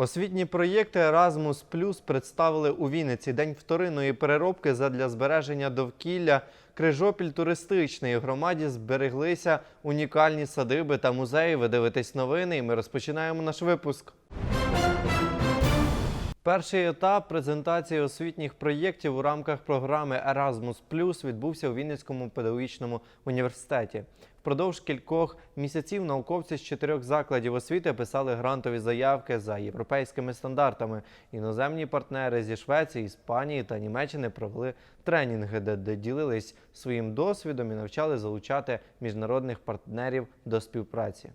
Освітні проєкти Erasmus Plus представили у Вінниці День вторинної переробки задля збереження довкілля. Крижопіль туристичний громаді збереглися унікальні садиби та музеї. Ви дивитесь новини, і ми розпочинаємо наш випуск. Перший етап презентації освітніх проєктів у рамках програми Erasmus відбувся у Вінницькому педагогічному університеті. Впродовж кількох місяців науковці з чотирьох закладів освіти писали грантові заявки за європейськими стандартами. Іноземні партнери зі Швеції, Іспанії та Німеччини провели тренінги, де, ділились своїм досвідом і навчали залучати міжнародних партнерів до співпраці.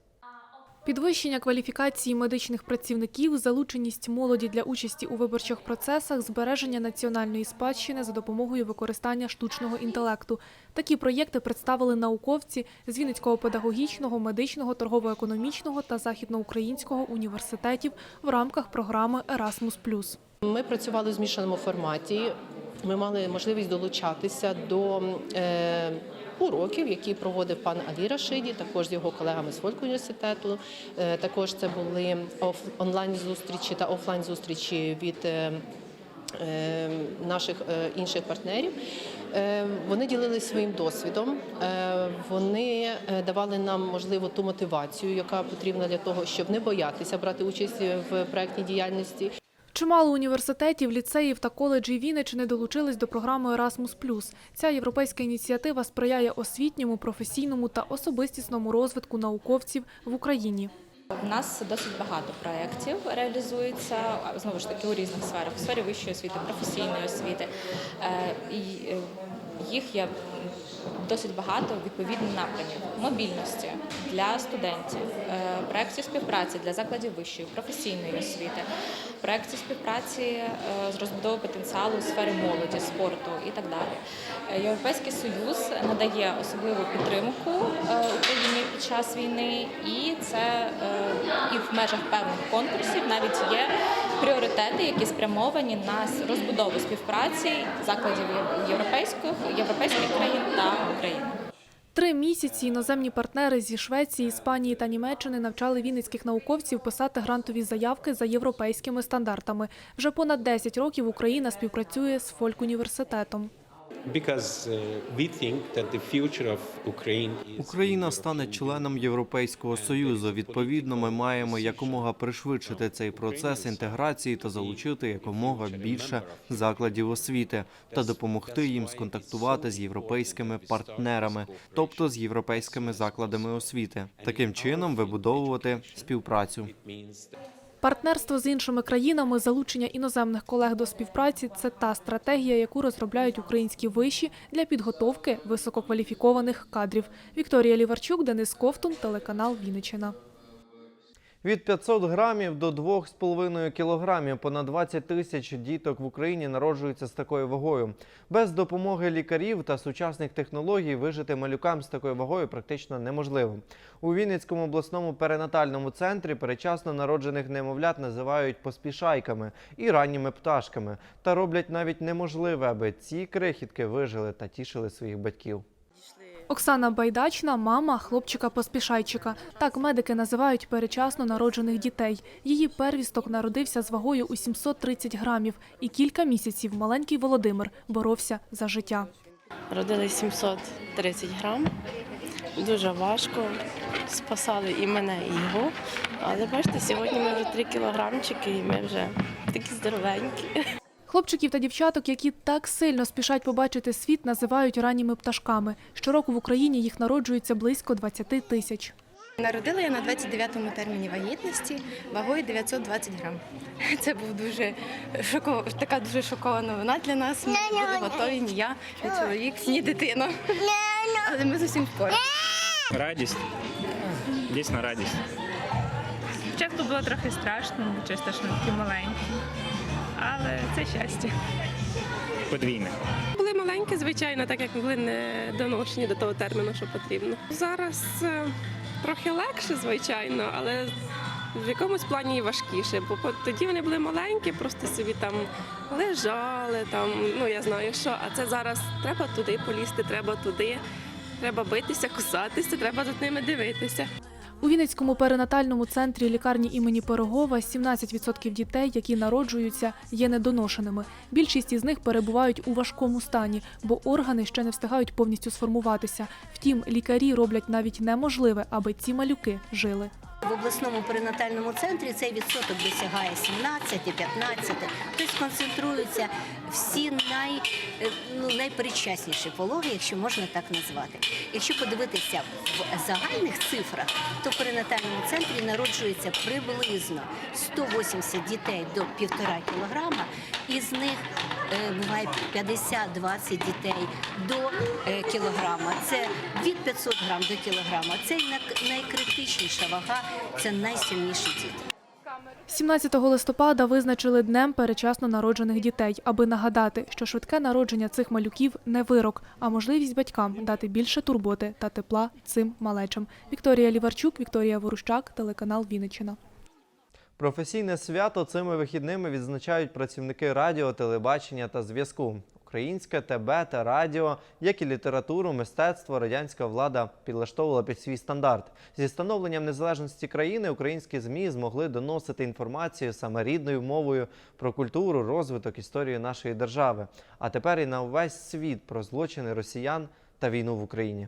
Підвищення кваліфікації медичних працівників, залученість молоді для участі у виборчих процесах, збереження національної спадщини за допомогою використання штучного інтелекту. Такі проєкти представили науковці з Вінницького педагогічного, медичного, торгово-економічного та західноукраїнського університетів в рамках програми Erasmus+. Ми працювали в змішаному форматі. Ми мали можливість долучатися до е, уроків, які проводив пан Алі Рашиді, також з його колегами з Фольк університету. Е, також це були онлайн зустрічі та офлайн зустрічі від е, е, наших інших партнерів. Вони ділилися своїм досвідом. Вони давали нам можливо ту мотивацію, яка потрібна для того, щоб не боятися брати участь в проектній діяльності. Чимало університетів, ліцеїв та коледжів Вінниччини долучились до програми Erasmus+. Ця європейська ініціатива сприяє освітньому, професійному та особистісному розвитку науковців в Україні. У нас досить багато проєктів реалізується знову ж таки у різних сферах у сфері вищої освіти, професійної освіти. Е, е, їх є досить багато відповідно напрямів мобільності для студентів, е, проєктів співпраці для закладів вищої професійної освіти, проєктів співпраці е, з розбудови потенціалу у сфері молоді, спорту і так далі. Е, Європейський союз надає особливу підтримку Україні під час війни, і це і в межах певних конкурсів навіть є пріоритети, які спрямовані на розбудову співпраці закладів європейських, європейських країн та України. Три місяці іноземні партнери зі Швеції, Іспанії та Німеччини навчали вінницьких науковців писати грантові заявки за європейськими стандартами. Вже понад 10 років Україна співпрацює з Фольк-університетом. Uh, Україна стане членом Європейського союзу. Відповідно, ми маємо якомога пришвидшити цей процес інтеграції та залучити якомога більше закладів освіти та допомогти їм сконтактувати з європейськими партнерами, тобто з європейськими закладами освіти. Таким чином вибудовувати співпрацю. Партнерство з іншими країнами, залучення іноземних колег до співпраці це та стратегія, яку розробляють українські виші для підготовки висококваліфікованих кадрів. Вікторія Ліварчук, Денис Ковтун, телеканал Вінниччина. Від 500 грамів до 2,5 кілограмів понад 20 тисяч діток в Україні народжуються з такою вагою. Без допомоги лікарів та сучасних технологій вижити малюкам з такою вагою практично неможливо. У Вінницькому обласному перинатальному центрі перечасно народжених немовлят називають поспішайками і ранніми пташками та роблять навіть неможливе, аби ці крихітки вижили та тішили своїх батьків. Оксана Байдачна – мама хлопчика-поспішайчика. Так медики називають перечасно народжених дітей. Її первісток народився з вагою у 730 грамів. І кілька місяців маленький Володимир боровся за життя. Родили 730 грам. Дуже важко. Спасали і мене, і його. Але бачите, сьогодні ми вже 3 кілограмчики, і ми вже такі здоровенькі. Хлопчиків та дівчаток, які так сильно спішать побачити світ, називають ранніми пташками. Щороку в Україні їх народжується близько 20 тисяч. Народила я на 29-му терміні вагітності вагою 920 грам. Це був дуже шоков... така дуже шокова новина для нас. Ми були готові ні я, ні чоловік, ні дитина. Але ми з усім впоралися. Радість. Дійсно радість. Спочатку було трохи страшно, бо чисто що ми такі маленькі. Але це щастя. Подвійне. Були маленькі, звичайно, так як були не доношені до того терміну, що потрібно. Зараз е, трохи легше, звичайно, але в якомусь плані і важкіше, бо тоді вони були маленькі, просто собі там лежали, там, ну я знаю що, а це зараз треба туди полізти, треба туди, треба битися, кусатися, треба за ними дивитися. У Вінницькому перинатальному центрі лікарні імені Пирогова 17% дітей, які народжуються, є недоношеними. Більшість із них перебувають у важкому стані, бо органи ще не встигають повністю сформуватися. Втім, лікарі роблять навіть неможливе, аби ці малюки жили. В обласному перинатальному центрі цей відсоток досягає 17-15, тобто концентруються всі най, е, ну, найпередчасніші пологи, якщо можна так назвати. Якщо подивитися в загальних цифрах, то в перинатальному центрі народжується приблизно 180 дітей до 1,5 кілограма, із них е, буває 50-20 дітей до е, кілограма. Це від 500 грам до кілограма. Це най- найкритичніша вага, це найсильніші діти. 17 листопада визначили днем перечасно народжених дітей, аби нагадати, що швидке народження цих малюків не вирок, а можливість батькам дати більше турботи та тепла цим малечам. Вікторія Ліварчук, Вікторія Ворущак, телеканал Вінниччина. Професійне свято цими вихідними відзначають працівники радіо, телебачення та зв'язку. Українське ТБ та радіо, як і літературу, мистецтво, радянська влада підлаштовувала під свій стандарт. Зі становленням незалежності країни українські ЗМІ змогли доносити інформацію саме рідною мовою про культуру, розвиток, історію нашої держави. А тепер і на увесь світ про злочини росіян та війну в Україні.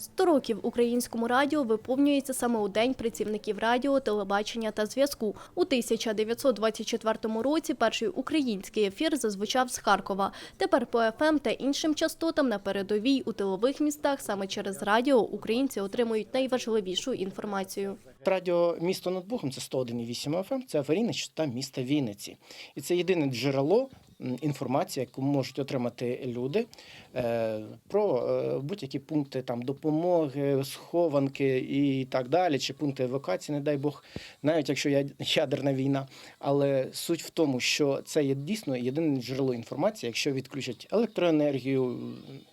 100 років українському радіо виповнюється саме у День працівників радіо, телебачення та зв'язку. У 1924 році перший український ефір зазвучав з Харкова. Тепер по ФМ та іншим частотам на передовій у тилових містах саме через радіо українці отримують найважливішу інформацію. Радіо місто над Богом це 101,8 FM, це аварійна частота міста Вінниці. І це єдине джерело м, інформації, яку можуть отримати люди е, про е, будь-які пункти там допомоги, схованки і так далі, чи пункти евакуації, не дай Бог, навіть якщо ядерна війна. Але суть в тому, що це є дійсно єдине джерело інформації, якщо відключать електроенергію,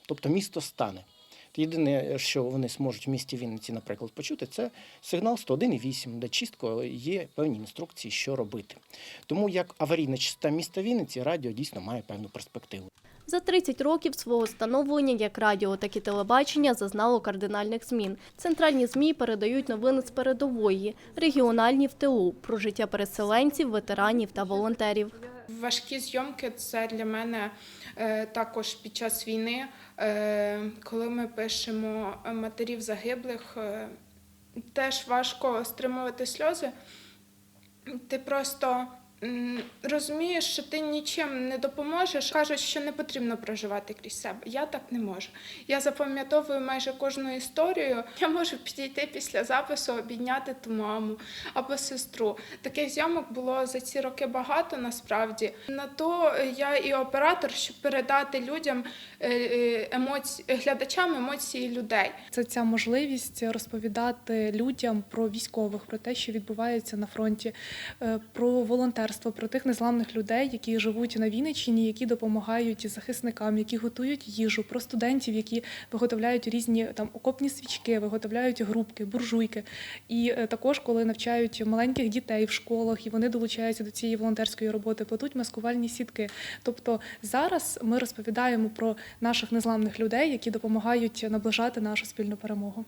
тобто місто стане. Єдине, що вони зможуть в місті Вінниці, наприклад, почути, це сигнал 101,8, де чітко є певні інструкції, що робити. Тому як аварійна частота міста Вінниці, радіо дійсно має певну перспективу. За 30 років свого становлення як радіо, так і телебачення зазнало кардинальних змін. Центральні ЗМІ передають новини з передової, регіональні в тилу, про життя переселенців, ветеранів та волонтерів. Важкі зйомки це для мене е, також під час війни, е, коли ми пишемо матерів загиблих, е, теж важко стримувати сльози. Ти просто розумієш, що ти нічим не допоможеш. Кажуть, що не потрібно проживати крізь себе. Я так не можу. Я запам'ятовую майже кожну історію. Я можу підійти після запису, обійняти ту маму або сестру. Таких зйомок було за ці роки багато насправді. На то я і оператор, щоб передати людям емоції, глядачам емоції людей. Це ця можливість розповідати людям про військових, про те, що відбувається на фронті, е, про волонтерство, про тих незламних людей, які живуть на Вінниччині, які допомагають захисникам, які готують їжу, про студентів, які виготовляють різні там окопні свічки, виготовляють грубки, буржуйки. І е, також, коли навчають маленьких дітей в школах, і вони долучаються до цієї волонтерської роботи, плетуть маскувальні сітки. Тобто зараз ми розповідаємо про наших незламних людей, які допомагають наближати нашу спільну перемогу.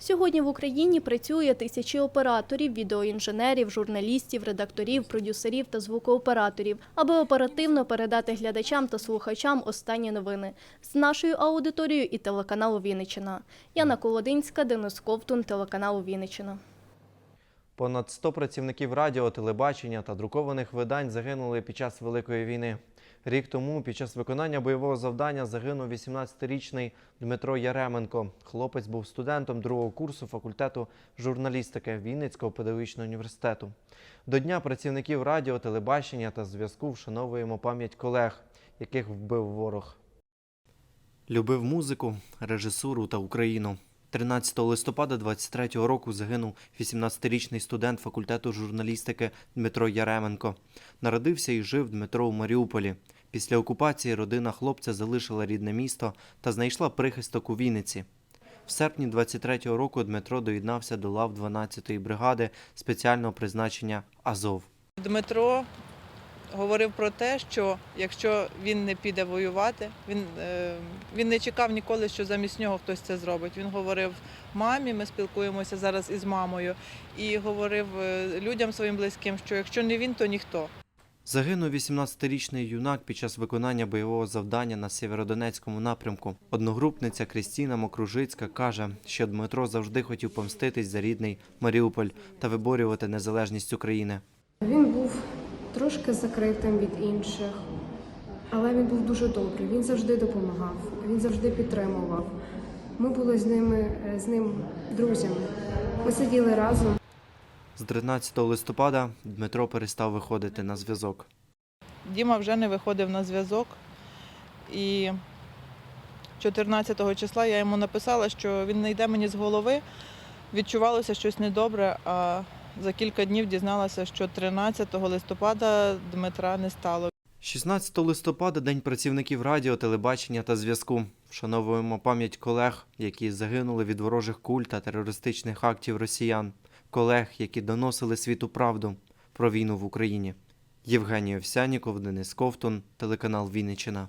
Сьогодні в Україні працює тисячі операторів, відеоінженерів, журналістів, редакторів, продюсерів та звукооператорів, аби оперативно передати глядачам та слухачам останні новини з нашою аудиторією і телеканалу Вінниччина. Яна Колодинська, Денис Ковтун, телеканалу Вінниччина. Понад 100 працівників радіо, телебачення та друкованих видань загинули під час Великої війни. Рік тому під час виконання бойового завдання загинув 18-річний Дмитро Яременко. Хлопець був студентом другого курсу факультету журналістики Вінницького педагогічного університету. До Дня працівників радіо, телебачення та зв'язку вшановуємо пам'ять колег, яких вбив ворог. Любив музику, режисуру та Україну. 13 листопада 23-го року загинув 18-річний студент факультету журналістики Дмитро Яременко. Народився і жив Дмитро у Маріуполі. Після окупації родина хлопця залишила рідне місто та знайшла прихисток у Вінниці. В серпні 23-го року Дмитро доєднався до лав 12-ї бригади спеціального призначення Азов. Дмитро говорив про те, що якщо він не піде воювати, він, е, він не чекав ніколи, що замість нього хтось це зробить. Він говорив мамі, ми спілкуємося зараз із мамою, і говорив е, людям своїм близьким, що якщо не він, то ніхто. Загинув 18-річний юнак під час виконання бойового завдання на Сєвєродонецькому напрямку. Одногрупниця Крістіна Мокружицька каже, що Дмитро завжди хотів помститись за рідний Маріуполь та виборювати незалежність України. Він був трошки закритим від інших, але він був дуже добрий. Він завжди допомагав, він завжди підтримував. Ми були з ними з ним друзями. Ми сиділи разом. З 13 листопада Дмитро перестав виходити на зв'язок. Діма вже не виходив на зв'язок. І 14 числа я йому написала, що він не йде мені з голови. Відчувалося щось недобре, а за кілька днів дізналася, що 13 листопада Дмитра не стало. 16 листопада День працівників радіо, телебачення та зв'язку. Вшановуємо пам'ять колег, які загинули від ворожих куль та терористичних актів росіян, колег, які доносили світу правду про війну в Україні. Євгеній Овсяніков, Денис Ковтун, телеканал Вінниччина.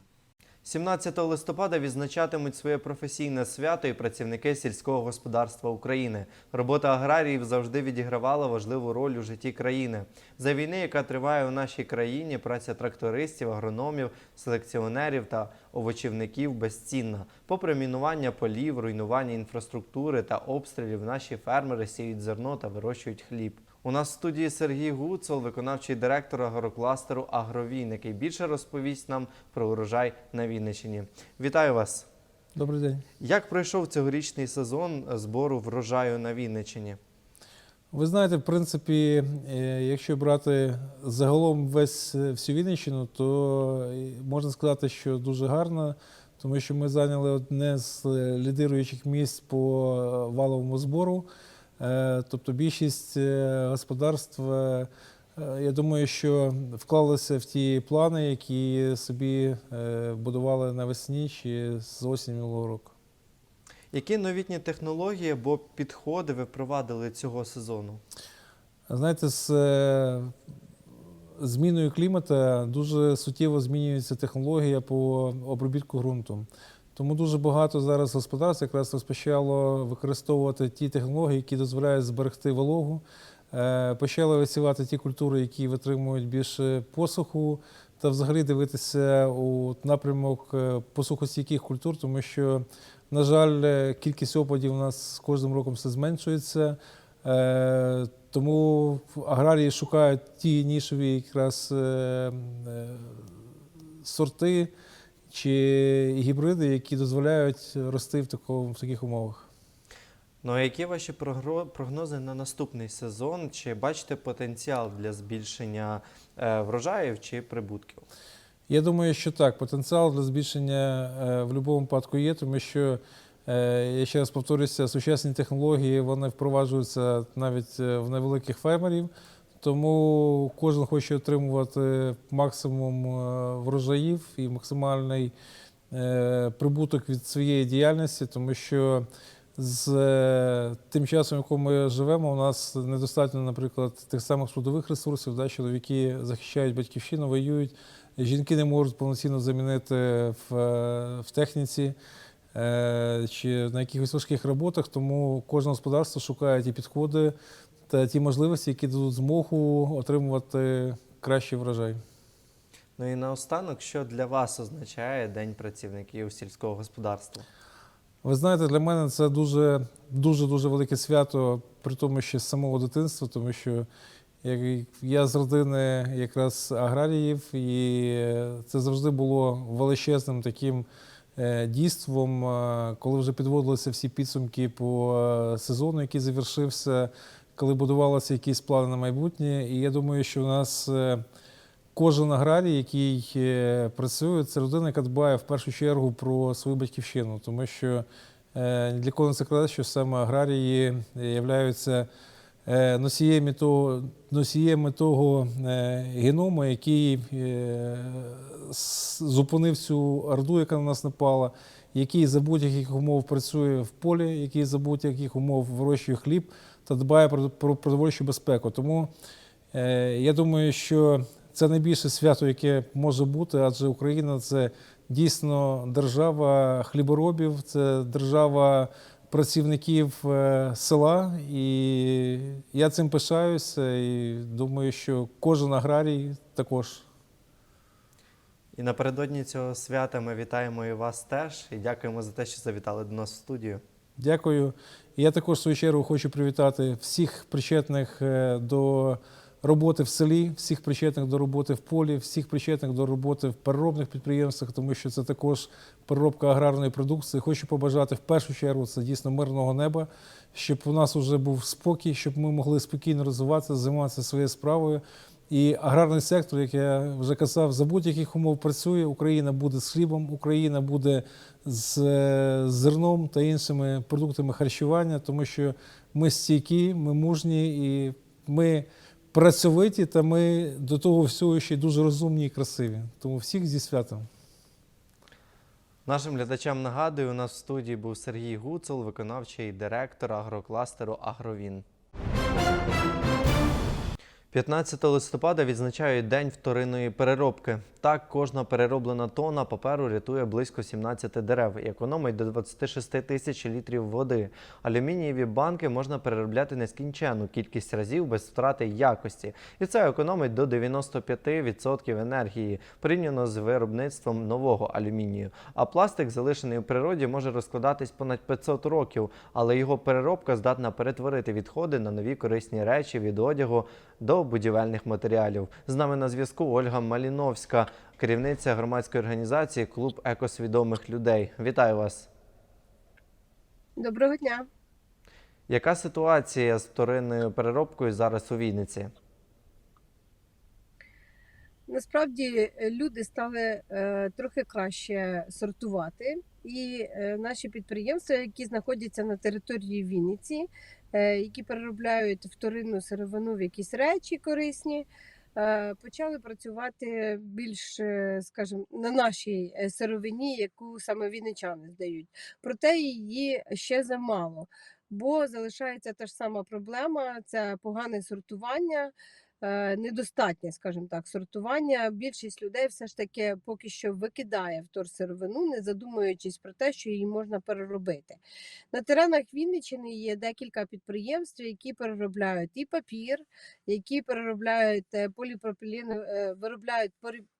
17 листопада відзначатимуть своє професійне свято і працівники сільського господарства України. Робота аграріїв завжди відігравала важливу роль у житті країни. За війни, яка триває у нашій країні, праця трактористів, агрономів, селекціонерів та овочівників безцінна. Попри мінування полів, руйнування інфраструктури та обстрілів, наші фермери сіють зерно та вирощують хліб. У нас в студії Сергій Гуцул, виконавчий директор агрокластеру Агровін, який більше розповість нам про урожай на Вінниччині. Вітаю вас! Добрий день. Як пройшов цьогорічний сезон збору врожаю на Вінниччині? Ви знаєте, в принципі, е, якщо брати загалом весь е, всю Вінниччину, то е, можна сказати, що дуже гарно, тому що ми зайняли одне з лідируючих місць по валовому збору. Е, Тобто більшість е, господарств, е, я думаю, що вклалися в ті плани, які собі будували навесні чи з осені минулого року. Які новітні технології або підходи ви впровадили цього сезону? Знаєте, з зміною клімату дуже суттєво змінюється технологія по обробітку ґрунту. Тому дуже багато зараз господарств якраз розпочало використовувати ті технології, які дозволяють зберегти вологу, е, почали висівати ті культури, які витримують більше посуху, та взагалі дивитися у напрямок е, посухостійких культур, тому що, на жаль, е, кількість опадів у нас з кожним роком все зменшується. Тому аграрії шукають ті нішові якраз сорти чи гібриди, які дозволяють рости в, такому, в таких умовах. Ну а які ваші прогнози на наступний сезон? Чи бачите потенціал для збільшення е, врожаїв чи прибутків? Я думаю, що так, потенціал для збільшення е, в будь-якому випадку є, тому що, е, я ще раз повторюся, сучасні технології вони впроваджуються навіть в невеликих фермерів, тому кожен хоче отримувати максимум е, врожаїв і максимальний е, прибуток від своєї діяльності, тому що з е, тим часом, в якому ми живемо, у нас недостатньо, наприклад, тих самих трудових ресурсів, да, чоловіки захищають батьківщину, воюють. Жінки не можуть повноцінно замінити в, в техніці чи на якихось важких роботах, тому кожне господарство шукає ті підходи та ті можливості, які дадуть змогу отримувати кращий врожай. Ну і наостанок, що для вас означає День працівників сільського господарства? Ви знаєте, для мене це дуже дуже дуже велике свято, при тому, що з самого дитинства, тому що я з родини якраз аграріїв, і це завжди було величезним таким е, дійством, е, коли вже підводилися всі підсумки по е, сезону, який завершився, коли будувалися якісь плани на майбутнє. І я думаю, що у нас е, кожен аграрій, який е, працює, це людина, яка дбає в першу чергу про свою батьківщину, тому що е, ні для кого не секрет, що саме аграрії являються носіями того, носіями того геному, який зупинив цю орду, яка на нас напала, який за будь-яких умов працює в полі, який за будь-яких умов вирощує хліб та дбає про, про продовольчу безпеку. Тому е, я думаю, що це найбільше свято, яке може бути, адже Україна це дійсно держава хліборобів, це держава працівників е, села. І я цим пишаюся і думаю, що кожен аграрій також. І напередодні цього свята ми вітаємо і вас теж і дякуємо за те, що завітали до нас в студію. Дякую. Я також в свою чергу хочу привітати всіх причетних е, до роботи в селі, всіх причетних до роботи в полі, всіх причетних до роботи в переробних підприємствах, тому що це також переробка аграрної продукції. Хочу побажати в першу чергу це дійсно мирного неба, щоб у нас вже був спокій, щоб ми могли спокійно розвиватися, займатися своєю справою. І аграрний сектор, як я вже казав, за будь-яких умов працює. Україна буде з хлібом, Україна буде з е, зерном та іншими продуктами харчування, тому що ми стійкі, ми мужні і ми працьовиті, та ми до того всього ще дуже розумні і красиві. Тому всіх зі святом. Нашим глядачам нагадую, у нас в студії був Сергій Гуцул, виконавчий директор агрокластеру Агровін. 15 листопада відзначають День вторинної переробки. Так, кожна перероблена тонна паперу рятує близько 17 дерев і економить до 26 тисяч літрів води. Алюмінієві банки можна переробляти нескінченну кількість разів без втрати якості. І це економить до 95% енергії порівняно з виробництвом нового алюмінію. А пластик, залишений у природі, може розкладатись понад 500 років, але його переробка здатна перетворити відходи на нові корисні речі від одягу до будівельних матеріалів. З нами на зв'язку Ольга Маліновська, керівниця громадської організації Клуб екосвідомих людей. Вітаю вас! Доброго дня. Яка ситуація з вторинною переробкою зараз у Вінниці? Насправді е, люди стали е, трохи краще сортувати, і е, наші підприємства, які знаходяться на території Вінниці, які переробляють вторинну сировину в якісь речі корисні, е, почали працювати більш, е, скажімо, на нашій е, сировині, яку саме вінничани здають. Проте її ще замало, бо залишається та ж сама проблема: це погане сортування. Е, Недостатнє, скажімо так, сортування. Більшість людей все ж таки поки що викидає вторсировину, не задумуючись про те, що її можна переробити. На теренах Вінниччини є декілька підприємств, які переробляють і папір, які переробляють поліпропілін, поліпропілен, е, виробляють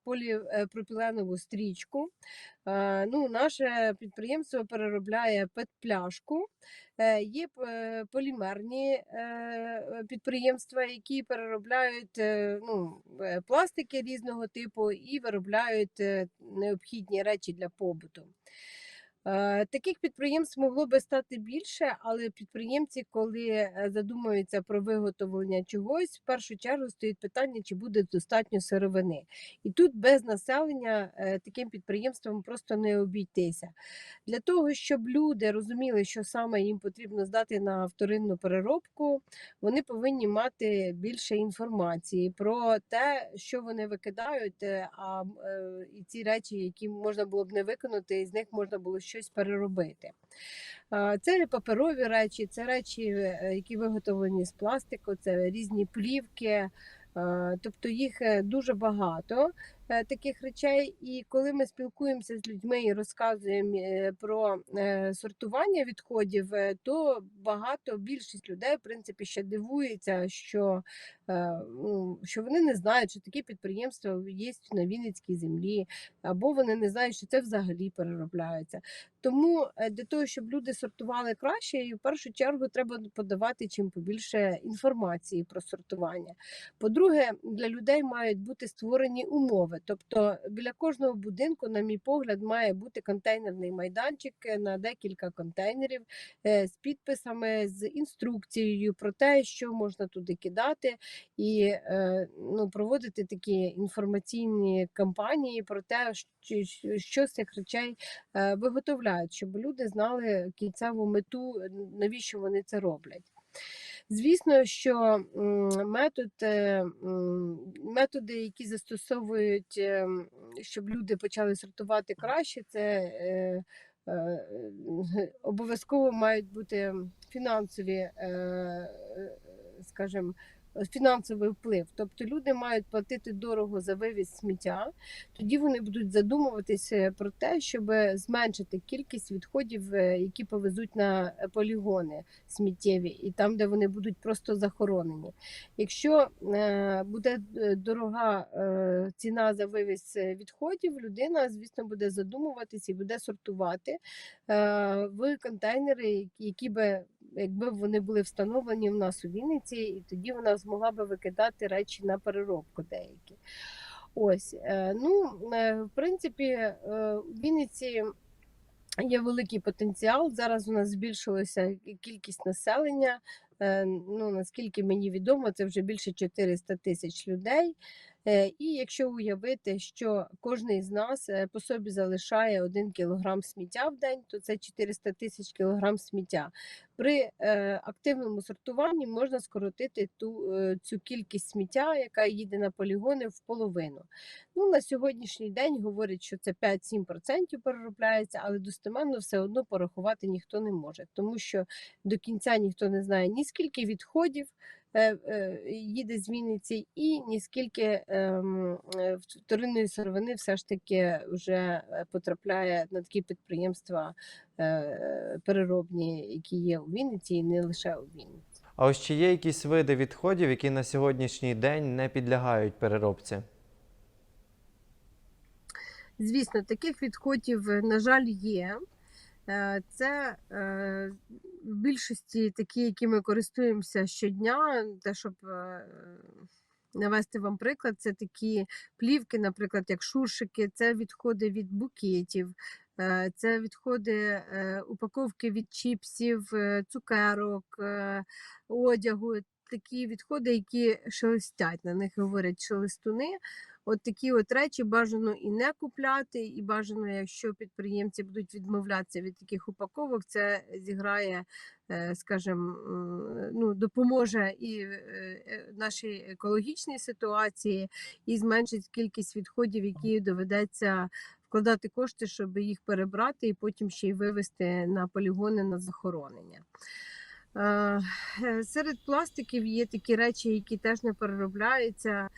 поліпропіленову стрічку. Е, Ну, наше підприємство переробляє пет-пляшку. Є е, полімерні підприємства, які переробляють ну, пластики різного типу і виробляють е, необхідні речі для побуту. Е, Таких підприємств могло би стати більше, але підприємці, коли е, задумуються про виготовлення чогось, в першу чергу стоїть питання, чи буде достатньо сировини. І тут без населення е, таким підприємствам просто не обійтися. Для того, щоб люди розуміли, що саме їм потрібно здати на вторинну переробку, вони повинні мати більше інформації про те, що вони викидають, а і ці речі, які можна було б не виконати, і з них можна було щось переробити. Це паперові речі, це речі, е, які виготовлені з пластику, це різні плівки. Тобто їх е, дуже багато таких речей. І коли ми спілкуємося з людьми і розказуємо е, про е, сортування відходів, е, то багато більшість людей, в принципі, ще дивується, що, е, ну, що вони не знають, що такі підприємства є на Вінницькій землі, або вони не знають, що це взагалі переробляється. Тому е, для того, щоб люди сортували краще, і в першу чергу треба подавати чим побільше інформації про сортування. По-друге, для людей мають бути створені умови. Тобто біля кожного будинку, на мій погляд, має бути контейнерний майданчик е, на декілька контейнерів е, з підписами, з інструкцією про те, що можна туди кидати, і е, ну, проводити такі інформаційні кампанії про те, що, з цих речей виготовляють, щоб люди знали кінцеву мету, навіщо вони це роблять. Звісно, що метод, е, методи, які застосовують, е, щоб люди почали сортувати краще, це е, обов'язково мають бути фінансові, скажімо, фінансовий вплив. Тобто люди мають платити дорого за вивіз сміття. Тоді вони будуть задумуватися про те, щоб зменшити кількість відходів, е, які повезуть на полігони сміттєві, і там, де вони будуть просто захоронені. Якщо е, буде е, дорога ціна за вивіз відходів, людина, звісно, буде задумуватися і буде сортувати в контейнери, які би, якби вони були встановлені в нас у Вінниці, і тоді вона змогла би викидати речі на переробку деякі. Ось, е, ну, е, в принципі, е, у Вінниці є великий потенціал. Зараз у нас збільшилася кількість населення. Ну, наскільки мені відомо, це вже більше 400 тисяч людей. Е, І якщо уявити, що кожен з нас е, по собі залишає 1 кілограм сміття в день, то це 400 тисяч кілограм сміття. При е, активному сортуванні можна скоротити ту, цю кількість сміття, яка їде на полігони, в половину. Ну, на сьогоднішній день говорять, що це 5-7% переробляється, але достеменно все одно порахувати ніхто не може, тому що до кінця ніхто не знає ні скільки відходів їде з Вінниці, і ні скільки ем, е, вторинної сировини все ж таки вже е, потрапляє на такі підприємства е, переробні, які є у Вінниці, і не лише у Вінниці. А ось чи є якісь види відходів, які на сьогоднішній день не підлягають переробці? Звісно, таких відходів, е, на жаль, є. Е, Це е, більшості такі, які ми користуємося щодня, те, щоб е, навести вам приклад, це такі плівки, наприклад, як шуршики, це відходи від букетів, е, це відходи е, упаковки від чіпсів, цукерок, одягу. Такі відходи, які шелестять, на них говорять шелестуни. От такі от речі бажано і не купляти, і бажано, якщо підприємці будуть відмовлятися від таких упаковок, це зіграє, е, скажімо, ну, допоможе і е, е, нашій екологічній ситуації, і зменшить кількість відходів, які доведеться вкладати кошти, щоб їх перебрати, і потім ще й вивезти на полігони на захоронення. Е, е, Серед пластиків є такі речі, які теж не переробляються, е,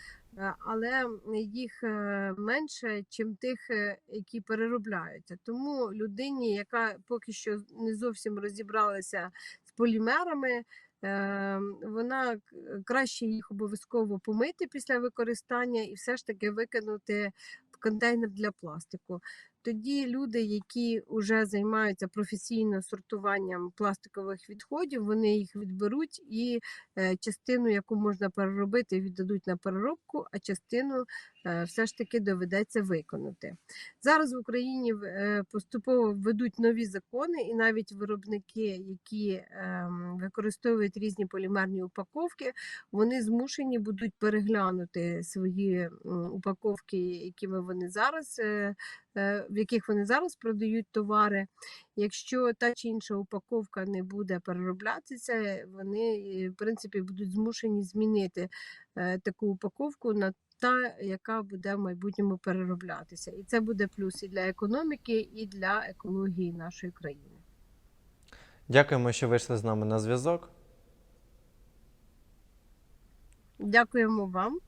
але їх е, менше, чим тих, е, які переробляються. Тому людині, яка поки що не зовсім розібралася з полімерами, е, вона краще їх обов'язково помити після використання і все ж таки викинути в контейнер для пластику. Тоді люди, які вже займаються професійно сортуванням пластикових відходів, вони їх відберуть і е, частину, яку можна переробити, віддадуть на переробку, а частину е, все ж таки доведеться виконати. Зараз в Україні е, поступово ведуть нові закони, і навіть виробники, які ем, використовують різні полімерні упаковки, вони змушені будуть переглянути свої упаковки, якими вони зараз. В яких вони зараз продають товари. Якщо та чи інша упаковка не буде перероблятися, вони е, в принципі будуть змушені змінити е, таку упаковку на та, яка буде в майбутньому перероблятися. І це буде плюс і для економіки, і для екології нашої країни. Дякуємо, що вийшли з нами на зв'язок. Дякуємо вам.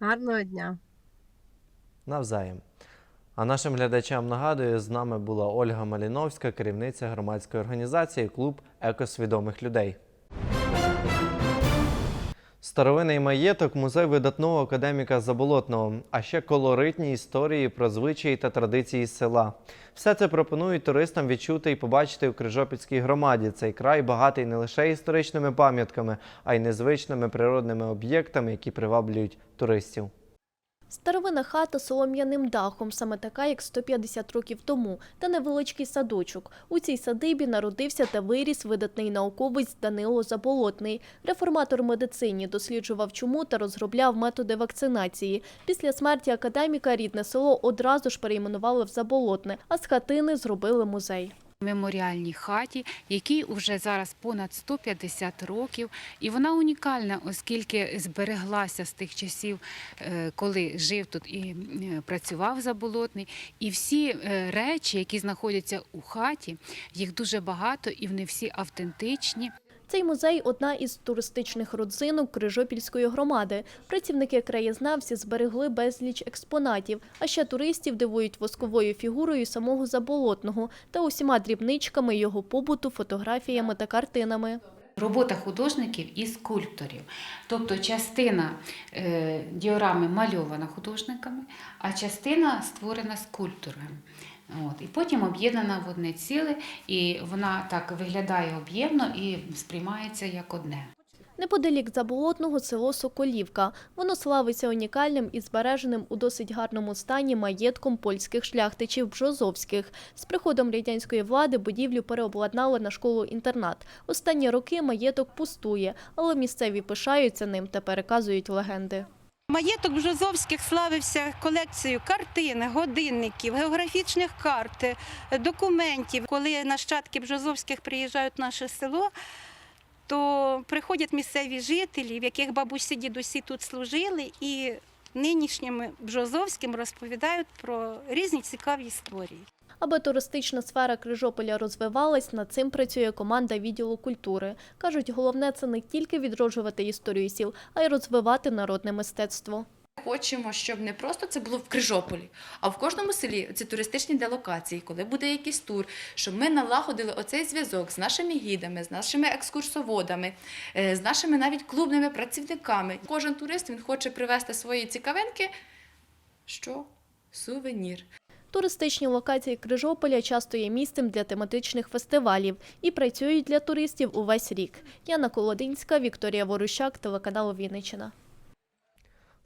Гарного дня. Навзаєм. А нашим глядачам нагадую, з нами була Ольга Маліновська, керівниця громадської організації Клуб екосвідомих людей. Старовинний маєток музей видатного академіка Заболотного, а ще колоритні історії про звичаї та традиції села. Все це пропонують туристам відчути і побачити у Крижопільській громаді. Цей край багатий не лише історичними пам'ятками, а й незвичними природними об'єктами, які приваблюють туристів. Старовина хата з солом'яним дахом, саме така, як 150 років тому, та невеличкий садочок. У цій садибі народився та виріс видатний науковець Данило Заболотний. Реформатор медицині досліджував чуму та розробляв методи вакцинації. Після смерті академіка рідне село одразу ж перейменували в Заболотне, а з хатини зробили музей. Меморіальній хаті, якій вже зараз понад 150 років, і вона унікальна, оскільки збереглася з тих часів, е, коли жив тут і е, працював заболотний. І всі е, речі, які знаходяться у хаті, їх дуже багато і вони всі автентичні. Цей музей одна із туристичних родзинок Крижопільської громади. Працівники краєзнавці зберегли безліч експонатів, а ще туристів дивують восковою фігурою самого заболотного та усіма дрібничками його побуту, фотографіями та картинами. Робота художників і скульпторів. Тобто частина е, діорами мальована художниками, а частина створена скульптором. От, і потім об'єднана в одне ціле, і вона так виглядає об'ємно і сприймається як одне. Неподалік заболотного село Соколівка. Воно славиться унікальним і збереженим у досить гарному стані маєтком польських шляхтичів Бжозовських. З приходом радянської влади будівлю переобладнали на школу-інтернат. Останні роки маєток пустує, але місцеві пишаються ним та переказують легенди. Маєток Бжозовських славився колекцією картин, годинників, географічних карт, документів. Коли нащадки Бжозовських приїжджають в наше село, то приходять місцеві жителі, в яких бабусі дідусі тут служили, і нинішнім Бжозовським розповідають про різні цікаві історії. Аби туристична сфера Крижополя розвивалась, над цим працює команда відділу культури. Кажуть, головне це не тільки відроджувати історію сіл, а й розвивати народне мистецтво. Хочемо, щоб не просто це було в Крижополі, а в кожному селі ці туристичні делокації, коли буде якийсь тур, щоб ми налагодили оцей зв'язок з нашими гідами, з нашими екскурсоводами, е, з нашими навіть клубними працівниками. Кожен турист він хоче привезти свої цікавинки. Що? Сувенір. Туристичні локації Крижополя часто є місцем для тематичних фестивалів і працюють для туристів увесь рік. Яна Колодинська, Вікторія Ворущак, телеканал Вінниччина.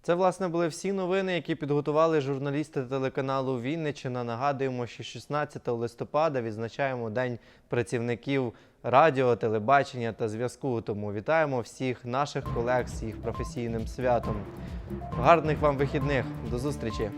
Це, власне, були всі новини, які підготували журналісти телеканалу Вінниччина. Нагадуємо, що 16 листопада відзначаємо День працівників радіо, телебачення та зв'язку. Тому вітаємо всіх наших колег з їх професійним святом. Гарних вам вихідних. До зустрічі!